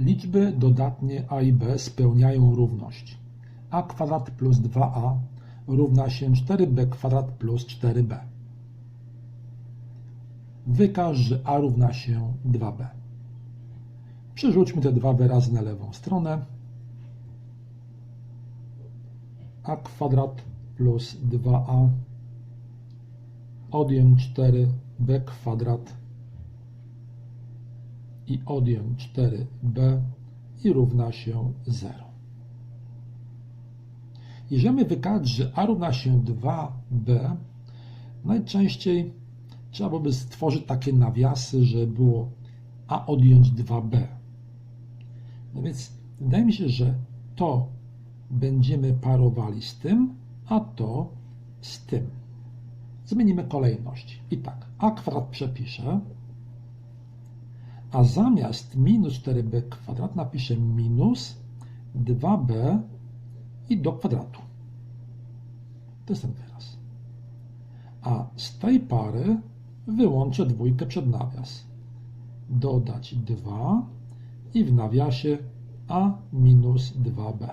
Liczby dodatnie a i b spełniają równość. a kwadrat plus 2a równa się 4b kwadrat plus 4b. Wykaż, że a równa się 2b. Przerzućmy te dwa wyrazy na lewą stronę. a kwadrat plus 2a odjąć 4b kwadrat i odjąć 4b i równa się 0. Jeżeli wykazać, że a równa się 2b, najczęściej trzeba byłoby stworzyć takie nawiasy, że było a odjąć 2b. No więc wydaje mi się, że to będziemy parowali z tym, a to z tym. Zmienimy kolejność. I tak, a kwadrat przepiszę, a zamiast minus 4b kwadrat napiszę minus 2b i do kwadratu. To jest ten wyraz. A z tej pary wyłączę dwójkę przed nawias. Dodać 2 i w nawiasie a minus 2b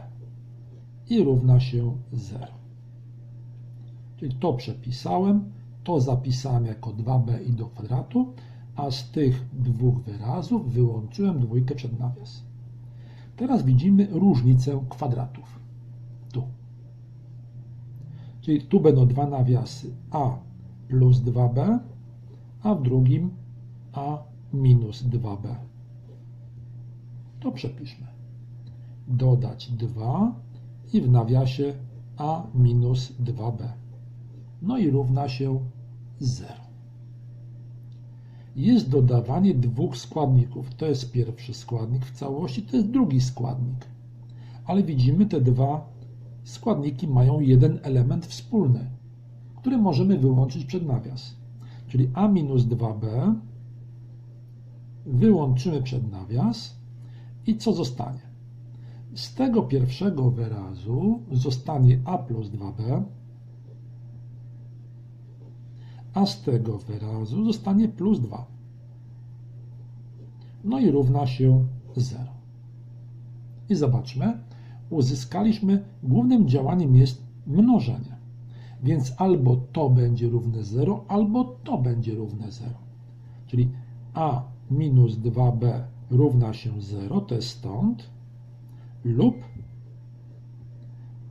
i równa się 0. Czyli to przepisałem, to zapisałem jako 2b i do kwadratu, a z tych dwóch wyrazów wyłączyłem dwójkę przed nawias. Teraz widzimy różnicę kwadratów. Tu. Czyli tu będą dwa nawiasy a plus 2b, a w drugim a minus 2b. To przepiszmy. Dodać 2 i w nawiasie a minus 2b. No i równa się 0. Jest dodawanie dwóch składników. To jest pierwszy składnik w całości, to jest drugi składnik. Ale widzimy, te dwa składniki mają jeden element wspólny, który możemy wyłączyć przed nawias. Czyli a minus 2b wyłączymy przed nawias i co zostanie? Z tego pierwszego wyrazu zostanie a plus 2b, a z tego wyrazu zostanie plus 2. No i równa się 0. I zobaczmy, uzyskaliśmy, głównym działaniem jest mnożenie. Więc albo to będzie równe 0, albo to będzie równe 0. Czyli a minus 2b równa się 0, to jest stąd, lub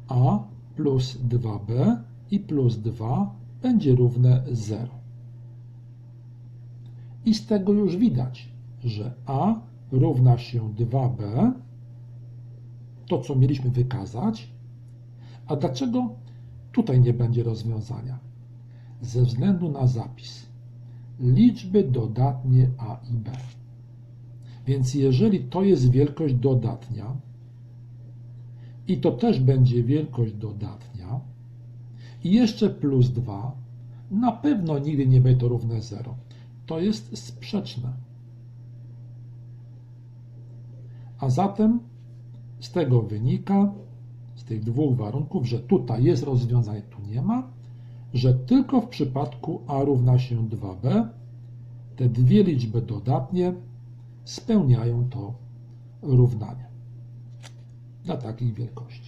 a plus 2b i plus 2 będzie równe 0. I z tego już widać, że a równa się 2b, to co mieliśmy wykazać. A dlaczego tutaj nie będzie rozwiązania? Ze względu na zapis. Liczby dodatnie a i b. Więc jeżeli to jest wielkość dodatnia i to też będzie wielkość dodatnia i jeszcze plus 2, na pewno nigdy nie będzie to równe 0. To jest sprzeczne. A zatem z tego wynika, z tych dwóch warunków, że tutaj jest rozwiązanie, tu nie ma, że tylko w przypadku a równa się 2b te dwie liczby dodatnie spełniają to równanie dla takich wielkości.